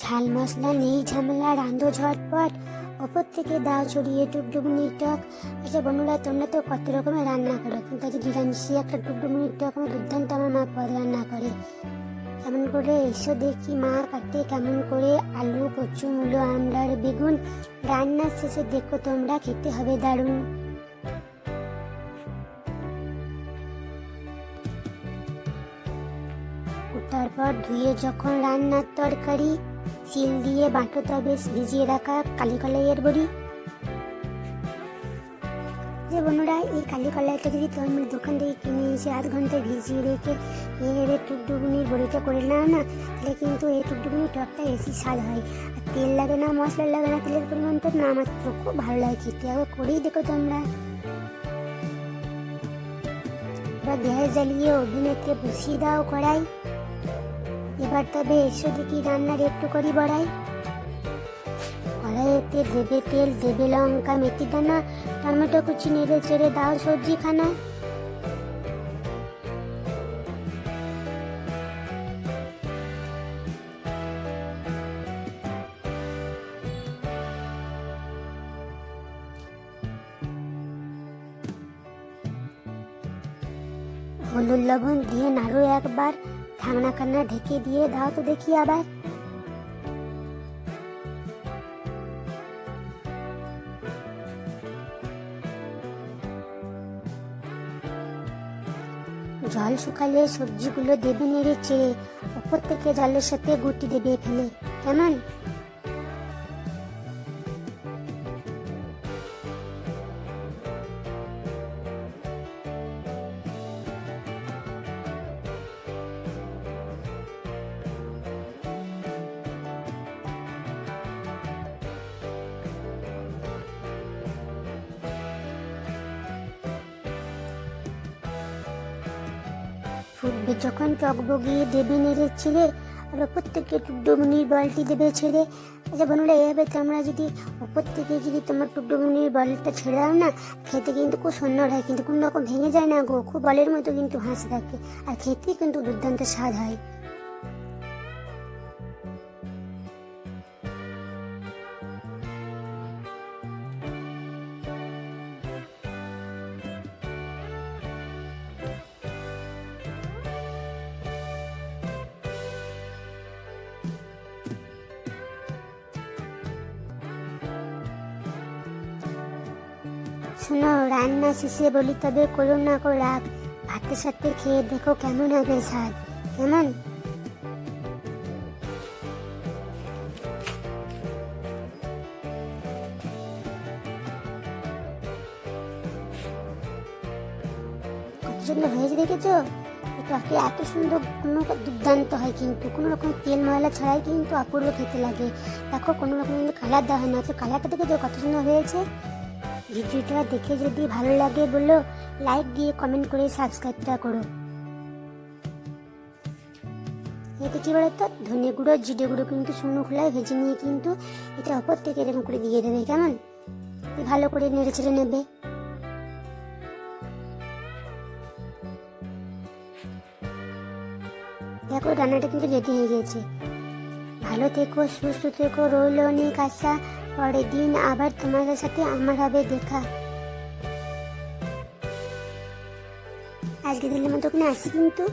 ঝাল মশলা নেই ঝামেলা রান্ধো ঝটপট, ওপর থেকে দাও ছড়িয়ে টুকটুকুনির টক। আচ্ছা বন্ধুরা, তোমরা তো কত রকমের রান্না করো? কিন্তু আজ নিরামিষে একটা টুকটুকুনির টক, আমার দুর্দান্ত আমার মা পদ রান্না করে। কেমন করে? এসো দেখি মা কাটে কেমন করে আলু, কচু, মূলো, আমড়ার বেগুন। রান্নার শেষে দেখো তোমরা, খেতে হবে দারুণ। তারপর ধুয়ে যখন রান্নার তরকারি, শিল দিয়ে বাটো তবে ভিজিয়ে রাখা কালি কলাইয়ের বড়ি। যে বন্ধুরা, এই কালি কলাইটা যদি তোমরা দোকান থেকে কিনে এসে আধ ঘণ্টা ভিজিয়ে রেখে এর টুকটুকুনির বড়িটা করে নাও না, তাহলে কিন্তু এই টুকটুকুনির টকটা বেশি স্বাদ হয়। আর তেল লাগে না, মশলা লাগে না, তেলের পরিমাণটা না আমার তো খুব ভালো লাগে খেতে। আবার করেই দেখো তোমরা। এবার গ্যাস জ্বালিয়ে ওভেনেতে বসিয়ে দাও কড়াই। এবার তবে এসো দেখি রান্নার একটু করি বড়াই। কড়াইতে দেবে তেল, দেবে লঙ্কা, মেথি দানা, টমেটো কুচি, নেড়ে চেড়ে দাও সবজি খানা হলুদ লবণ দিয়ে নাড়ু একবার। ঢাকনা কান্না ঢেকে দিয়ে দাও তো দেখি আবার। জল শুকালে সবজিগুলো দেবে নেড়ে চেড়ে ওপর থেকে জলের সাথে গুটি দেবে ফেলে। কেমন? ফুটবে যখন টক বগিয়ে দেবে নেড়ে আর ওপর থেকে টুকডুমনির বলটি দেবে ছেড়ে। আচ্ছা বন্ধুরা এইভাবে তোমরা যদি ওপর থেকে যদি তোমার টুকডুমনির বলটা ছেড়ে দাও না, খেতে কিন্তু খুব সুন্দর হয়, কিন্তু কোনো রকম ভেঙে যায় না গো। খুব বলের মতো কিন্তু হাসে থাকে, আর খেতে কিন্তু দুর্দান্ত স্বাদ হয়। শোনো রান্না শেষে বলি, তবে করো না কো রাগ। ভাতের সাথে খেয়ে দেখো কেমন হবে স্বাদ। কেমন? সুন্দর হয়েছে দেখেছ? টকে এত সুন্দর কোনো দুর্দান্ত হয় কিন্তু, কোনো রকম তেল মশলা ছাড়াই কিন্তু অপূর্ব খেতে লাগে। দেখো, কোনো রকম কালার দেওয়া হয় না। তো কালারটা দেখেছ? কত সুন্দর হয়েছে? ভিডিওটা দেখে যদি ভালো লাগে বলো লাইক দিয়ে কমেন্ট করে সাবস্ক্রাইবটা করো। এতে কি বলতো, ধনে গুঁড়ো, জিরে গুঁড়ো কিন্তু শুকনো খোলায় ভেজে নিয়ে কিন্তু এটা ওপর থেকে এরকম করে দিয়ে দেবে, কেমন? ভালো করে নেড়ে ছেড়ে নেবে। দেখো, রান্নাটা কিন্তু রেডি হয়ে গেছে। ভালো থেকো, সুস্থ থেকো, রইল অনেক আশা। পরের দিন আবার তোমাদের সাথে আমার হবে দেখা। আজকে দিলে মতো ওখানে আসি কিন্তু